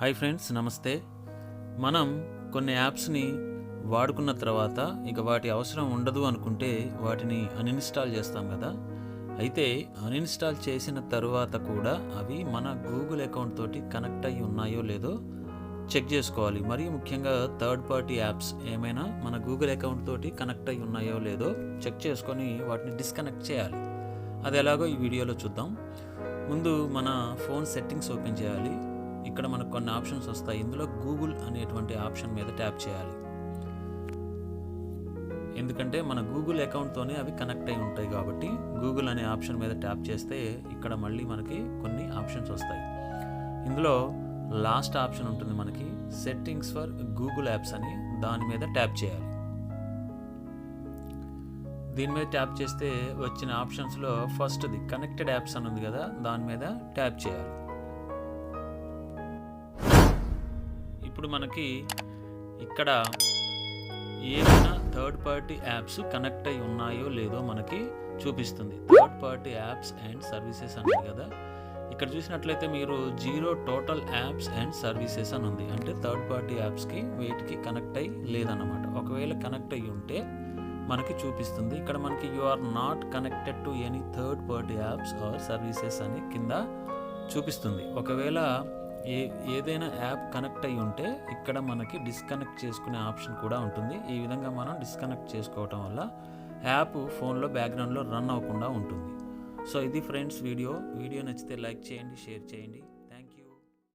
Hi friends నమస్తే. మనం కొన్ని యాప్స్ని వాడుకున్న తర్వాత ఇక వాటి అవసరం ఉండదు అనుకుంటే వాటిని అన్ఇన్స్టాల్ చేస్తాం కదా. అయితే అన్ఇన్స్టాల్ చేసిన తర్వాత కూడా అవి మన గూగుల్ అకౌంట్ తోటి కనెక్ట్ అయ్యి ఉన్నాయో లేదో చెక్ చేసుకోవాలి. మరీ ముఖ్యంగా థర్డ్ పార్టీ యాప్స్ ఏమైనా మన గూగుల్ అకౌంట్ తోటి కనెక్ట్ అయ్యి ఉన్నాయో లేదో చెక్ చేసుకొని వాటిని డిస్కనెక్ట్ చేయాలి. అది ఎలాగో ఈ వీడియోలో చూద్దాం. ముందు మన ఫోన్ సెట్టింగ్స్ ఓపెన్ చేయాలి. ఇక్కడ మనకు కొన్ని ఆప్షన్స్ వస్తాయి. ఇందులో గూగుల్ అనేటువంటి ఆప్షన్ మీద ట్యాప్ చేయాలి. ఎందుకంటే మన గూగుల్ అకౌంట్తోనే అవి కనెక్ట్ అయి ఉంటాయి కాబట్టి గూగుల్ అనే ఆప్షన్ మీద ట్యాప్ చేస్తే ఇక్కడ మళ్ళీ మనకి కొన్ని ఆప్షన్స్ వస్తాయి. ఇందులో లాస్ట్ ఆప్షన్ ఉంటుంది మనకి సెట్టింగ్స్ ఫర్ గూగుల్ యాప్స్ అని దాని మీద ట్యాప్ చేయాలి. దీని మీద ట్యాప్ చేస్తే వచ్చిన ఆప్షన్స్లో ఫస్ట్ది కనెక్టెడ్ యాప్స్ అని ఉంది కదా దాని మీద ట్యాప్ చేయాలి. ఇప్పుడు మనకి ఇక్కడ ఏమైనా థర్డ్ పార్టీ యాప్స్ కనెక్ట్ అయి ఉన్నాయో లేదో మనకి చూపిస్తుంది. Third party apps and services అన్నది కదా. ఇక్కడ చూసినట్లయితే మీరు zero total apps and services అని ఉంది. అంటే థర్డ్ పార్టీ యాప్స్కి వీటికి కనెక్ట్ అయ్యి లేదన్నమాట. ఒకవేళ కనెక్ట్ అయ్యి ఉంటే మనకి చూపిస్తుంది. ఇక్కడ మనకి you are not connected to any third party apps or services అని కింద చూపిస్తుంది. ఒకవేళ ఏ ఏదైనా యాప్ కనెక్ట్ అయ్యి ఉంటే ఇక్కడ మనకి డిస్కనెక్ట్ చేసుకునే ఆప్షన్ కూడా ఉంటుంది. ఈ విధంగా మనం డిస్కనెక్ట్ చేసుకోవటం వల్ల యాప్ ఫోన్లో బ్యాక్గ్రౌండ్లో రన్ అవ్వకుండా ఉంటుంది. సో ఇది ఫ్రెండ్స్ వీడియో. వీడియో నచ్చితే లైక్ చేయండి షేర్ చేయండి.